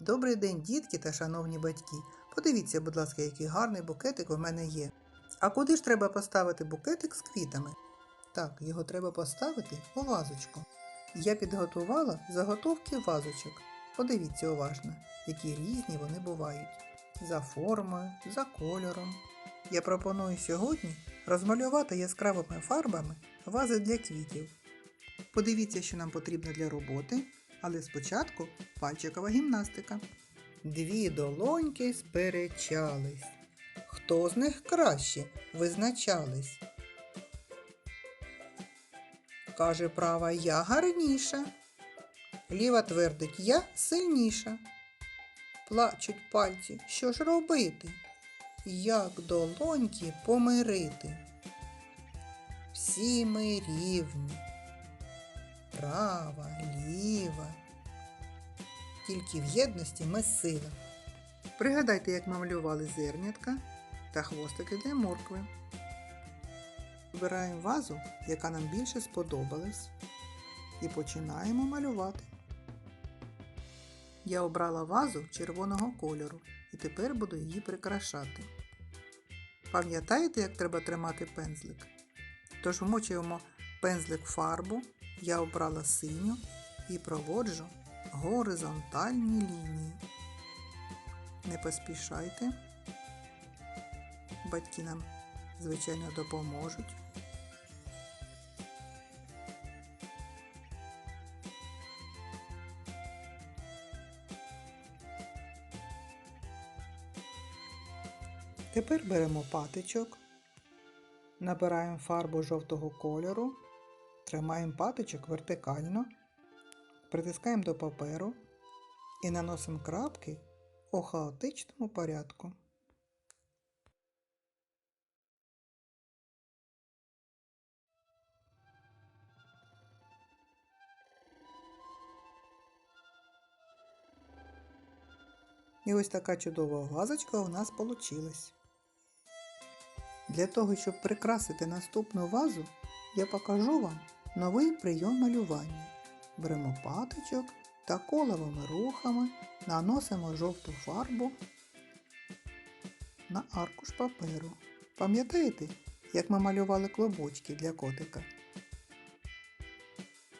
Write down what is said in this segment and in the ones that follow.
Добрий день, дітки та шановні батьки. Подивіться, будь ласка, який гарний букетик у мене є. А куди ж треба поставити букетик з квітами? Так, його треба поставити у вазочку. Я підготувала заготовки вазочок. Подивіться уважно, які різні вони бувають. За формою, за кольором. Я пропоную сьогодні розмалювати яскравими фарбами вази для квітів. Подивіться, що нам потрібно для роботи, але спочатку пальчикова гімнастика. Дві долоньки сперечались. Хто з них краще визначались? Каже права я гарніша. Ліва твердить я сильніша. Плачуть пальці, що ж робити? Як долоньки помирити? Всі ми рівні. Права, ліва. Тільки в єдності ми сила. Пригадайте, як ми малювали зернятка та хвостики для моркви. Вибираємо вазу, яка нам більше сподобалась, і починаємо малювати. Я обрала вазу червоного кольору і тепер буду її прикрашати. Пам'ятаєте, як треба тримати пензлик? Тож вмочуємо пензлик в фарбу, я обрала синю і проводжу горизонтальні лінії. Не поспішайте. Батьки нам, звичайно, допоможуть. Тепер беремо патичок, набираємо фарбу жовтого кольору, тримаємо патичок вертикально, притискаємо до паперу і наносимо крапки у хаотичному порядку. І ось така чудова вазочка у нас получилась. Для того, щоб прикрасити наступну вазу, я покажу вам новий прийом малювання. Беремо паточок та коловими рухами наносимо жовту фарбу на аркуш паперу. Пам'ятаєте, як ми малювали клобочки для котика?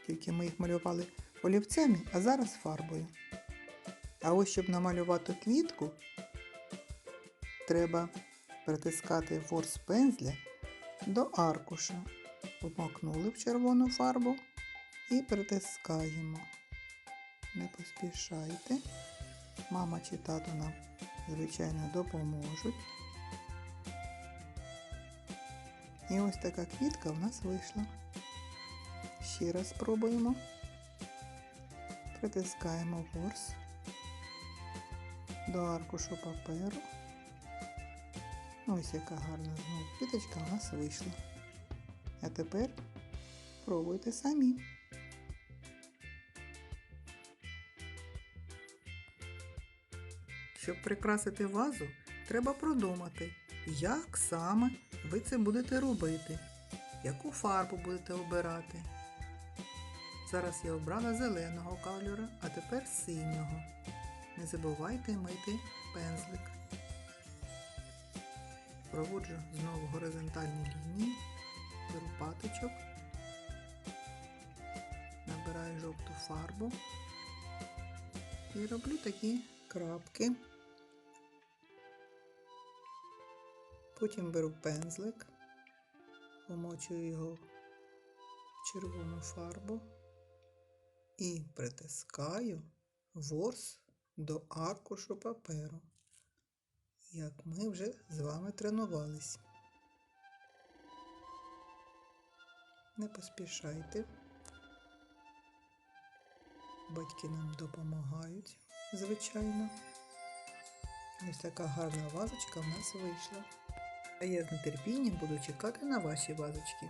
Тільки ми їх малювали олівцями, а зараз фарбою. А ось щоб намалювати квітку, треба притискати ворс пензля до аркуша. Помакнули в червону фарбу і притискаємо. Не поспішайте. Мама чи тато нам, звичайно, допоможуть. І ось така квітка в нас вийшла. Ще раз спробуємо. Притискаємо ворс до аркушу паперу. Ось яка гарна знову квіточка у нас вийшла. А тепер пробуйте самі. Щоб прикрасити вазу, треба продумати, як саме ви це будете робити, яку фарбу будете обирати. Зараз я обрала зеленого кольору, а тепер синього. Не забувайте мити пензлик. Проводжу знову горизонтальні лінії, беру паточок, набираю жовту фарбу і роблю такі крапки. Потім беру пензлик, помочую його в червону фарбу і притискаю ворс до аркушу паперу, як ми вже з вами тренувались. Не поспішайте. Батьки нам допомагають, звичайно. Ось така гарна вазочка в нас вийшла. А я з нетерпінням буду чекати на ваші вазочки.